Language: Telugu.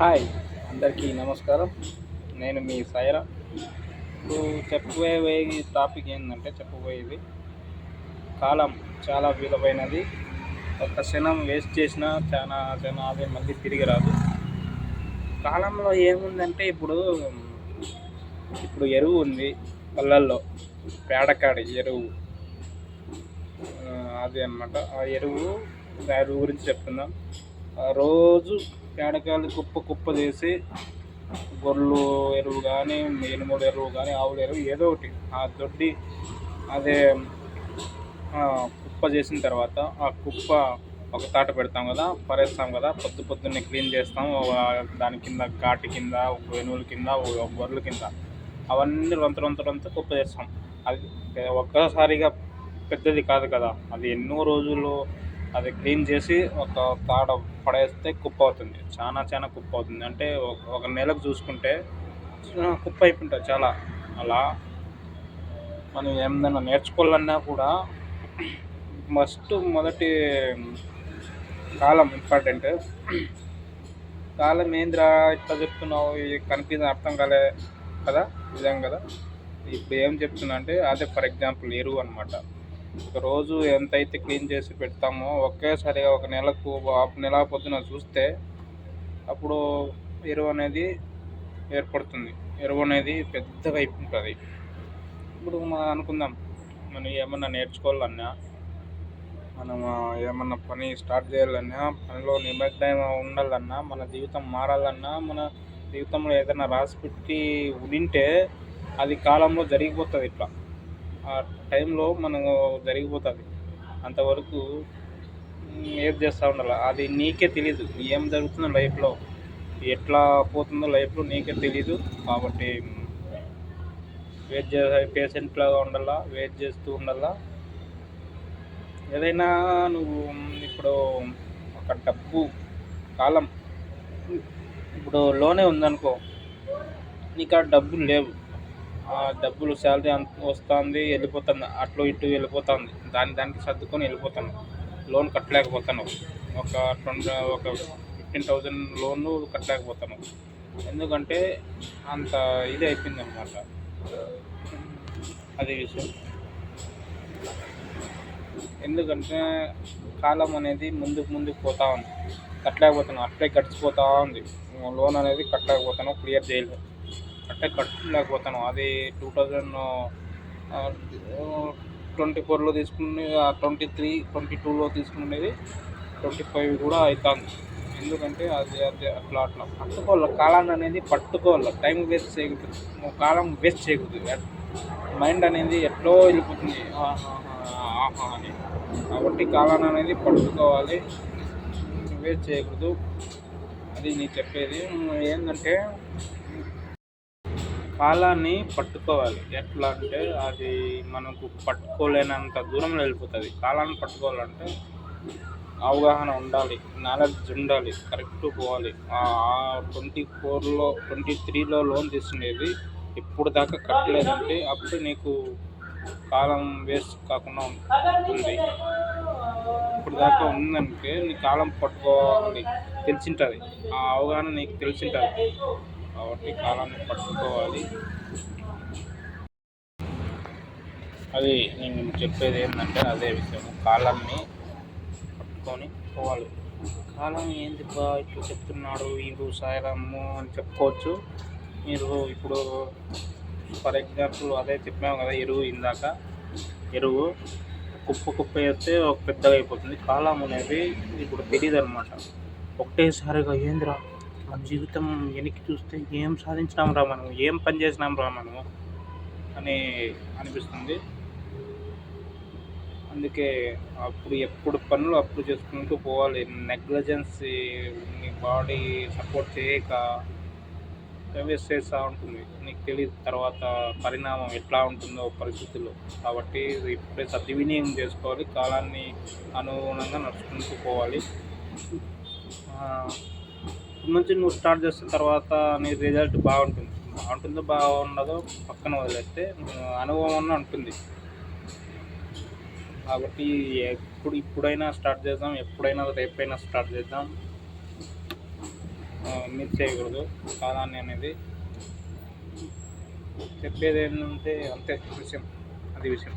హాయ్ అందరికీ నమస్కారం. నేను మీ సైరా. ఇప్పుడు చెప్పబోయే టాపిక్ ఏంటంటే చెప్పబోయేది కాలం చాలా విలువైనది. ఒక క్షణం వేస్ట్ చేసినా చాలా చాలా అదే మళ్ళీ తిరిగి రాదు. కాలంలో ఏముందంటే ఇప్పుడు ఇప్పుడు ఎరువు ఉంది పళ్ళల్లో పేడకాడి ఎరువు. అదే అనమాట ఆ ఎరువు దాని గురించి చెప్తున్నాం. రోజు పేడకాయలు కుప్ప కుప్ప చేసి గొర్రెలు ఎరువు కానీ ఎనుముడు ఎరువు కానీ ఆవుల ఎరువు ఏదో ఒకటి ఆ దొడ్డి అదే కుప్ప చేసిన తర్వాత ఆ కుప్ప ఒక తాట పెడతాం కదా పరేస్తాం కదా పొద్దు పొద్దున్నే క్లీన్ చేస్తాం. దాని కింద ఘాటి కింద ఒక వెనువుల కింద ఒక గొర్రెల కింద అవన్నీ రొంత రొంత రొంత కుప్ప చేస్తాం. అది ఒక్కసారిగా పెద్దది కాదు కదా అది ఎన్నో రోజులు అది క్లీన్ చేసి ఒక తాడ పడేస్తే కుప్ప అవుతుంది చాలా చాలా కుప్ప అవుతుంది అంటే ఒక నెలకు చూసుకుంటే కుప్ప అయిపోతుంది చాలా. అలా మనం ఏమైనా నేర్చుకోవాలన్నా కూడా మస్ట్ మొదటి కాలం ఇంపార్టెంట్. కాలం ఏందిరా ఇట్లా చెప్తున్నావు? కనిపించిన అర్థం కాలే కదా? నిజం కదా? ఇప్పుడు ఏం చెప్తున్నా అంటే అదే ఫర్ ఎగ్జాంపుల్ ఎరువు అనమాట రోజు ఎంతైతే క్లీన్ చేసి పెడతామో ఒకేసారిగా ఒక నెలకు ఆఫ్ నెల పొద్దున చూస్తే అప్పుడు ఎరువు అనేది ఏర్పడుతుంది. ఎరువు అనేది పెద్దగా అయిపోతుంది. ఇప్పుడు మనం అనుకుందాం మనం ఏమన్నా నేర్చుకోవాలన్నా మనం ఏమన్నా పని స్టార్ట్ చేయాలన్నా పనిలో నిమగ్నం ఉండాలన్నా మన జీవితం మారాలన్నా మన జీవితంలో ఏదైనా రాసి పెట్టి ఉండింటే అది కాలంలో జరిగిపోతుంది ఇట్లా. ఆ టైంలో మనం జరిగిపోతుంది. అంతవరకు ఏం చేస్తూ ఉండాలి? అది నీకే తెలీదు. ఏం జరుగుతుందో లైఫ్లో. ఎట్లా పోతుందో లైఫ్లో నీకే తెలీదు. కాబట్టి వెయిట్ చే పేషెంట్లాగా ఉండాలా? వెయిట్ చేస్తూ ఉండాలా? ఏదైనా నువ్వు ఇప్పుడు ఒక డబ్బు కాలం. ఇప్పుడు లోనే ఉందనుకో నీకు ఆ డబ్బులు లేవు. డబ్బులు శాలరీ అంత వస్తుంది వెళ్ళిపోతుంది. అట్లు ఇటు వెళ్ళిపోతుంది. దాని దానికి సర్దుకొని వెళ్ళిపోతాను. లోన్ కట్టలేకపోతాను. ఒక ట్వంటీ ఒక ఫిఫ్టీన్ థౌజండ్ లోన్ కట్టలేకపోతాను. ఎందుకంటే అంత ఇది అయిపోయింది అనమాట అది విషయం. ఎందుకంటే కాలం అనేది ముందుకు ముందుకు పోతా ఉంది. కట్టలేకపోతున్నాం అట్లే గడిచిపోతా ఉంది. లోన్ అనేది కట్టలేకపోతాను. క్లియర్ చేయలేదు. అట్లే కట్టలేకపోతాను అది టూ థౌజండ్ ట్వంటీ ఫోర్లో తీసుకుని ట్వంటీ త్రీ ట్వంటీ టూలో తీసుకునేది ట్వంటీ ఫైవ్ కూడా అవుతుంది ఎందుకంటే అది అది అట్లా అట్లా పట్టుకోవాలి. కాలాన్ని అనేది పట్టుకోవాలి. టైం వేస్ట్ చేయకూడదు. కాలం వేస్ట్ చేయకూడదు. మైండ్ అనేది ఎట్లో వెళ్ళిపోతుంది. ఆహా, ఆహా అని. కాబట్టి కాలాన్ని అనేది పట్టుకోవాలి. వేస్ట్ చేయకూడదు. అది నేను చెప్పేది. ఏంటంటే కాలాన్ని పట్టుకోవాలి. ఎట్లా అంటే అది మనకు పట్టుకోలేనంత దూరంలో వెళ్ళిపోతుంది. కాలాన్ని పట్టుకోవాలంటే అవగాహన ఉండాలి. నాలెడ్జ్ ఉండాలి. కరెక్ట్ పోవాలి. ట్వంటీ ఫోర్లో ట్వంటీ త్రీలో లోన్ తీసుకునేది ఇప్పుడు దాకా కట్టలేదంటే అప్పుడు నీకు కాలం వేస్ట్ కాకుండా ఉంటుంది ఇప్పుడు దాకా ఉందంటే నీ కాలం పట్టుకోవాలి. తెలిసింటుంది. ఆ అవగాహన నీకు తెలిసింటుంది. కాబట్టి కాలాన్ని పట్టుకోవాలి. అది నేను చెప్పేది ఏంటంటే అదే విషయం. కాలాన్ని పట్టుకొని పోవాలి. కాలం ఏంది బా ఇట్లా చెప్తున్నాడు వీడు సాయరాము అని చెప్పుకోవచ్చు. మీరు ఇప్పుడు ఫర్ ఎగ్జాంపుల్ అదే చెప్పాము కదా ఎరువు ఇందాక. ఎరువు కుప్ప కుప్ప వేస్తే ఒక పెద్దగా అయిపోతుంది. కాలం అనేది ఇప్పుడు తెలియదు అనమాట ఒకటేసారిగా ఏందిరా? మన జీవితం వెనక్కి చూస్తే ఏం సాధించినాం రా మనం ఏం పని చేసినాం రా మనము? అని అనిపిస్తుంది. అందుకే అప్పుడు ఎప్పుడు పనులు అప్పుడు చేసుకుంటూ పోవాలి. నెగ్లజెన్సీ నీ బాడీ సపోర్ట్ చేయక వేస్ట్ చేస్తూ ఉంటుంది. నీకు తెలియదు తర్వాత పరిణామం ఎట్లా ఉంటుందో పరిస్థితుల్లో. కాబట్టి ఇప్పుడే సద్వినియోగం చేసుకోవాలి. కాలాన్ని అనుగుణంగా నడుచుకుంటూ పోవాలి. ఆ, నుంచి నువ్వు స్టార్ట్ చేసిన తర్వాత నీ రిజల్ట్ బాగుంటుంది. బాగుంటుందో బాగుండదో పక్కన వదిలేస్తే అనుభవం అన్న ఉంటుంది. కాబట్టి ఎప్పుడు ఇప్పుడైనా స్టార్ట్ చేద్దాం ఎప్పుడైనా రేపైనా స్టార్ట్ చేద్దాం. మిస్ చేయకూడదు. కాలాన్ని అనేది చెప్పేది ఏంటంటే అంతే విషయం. అది విషయం.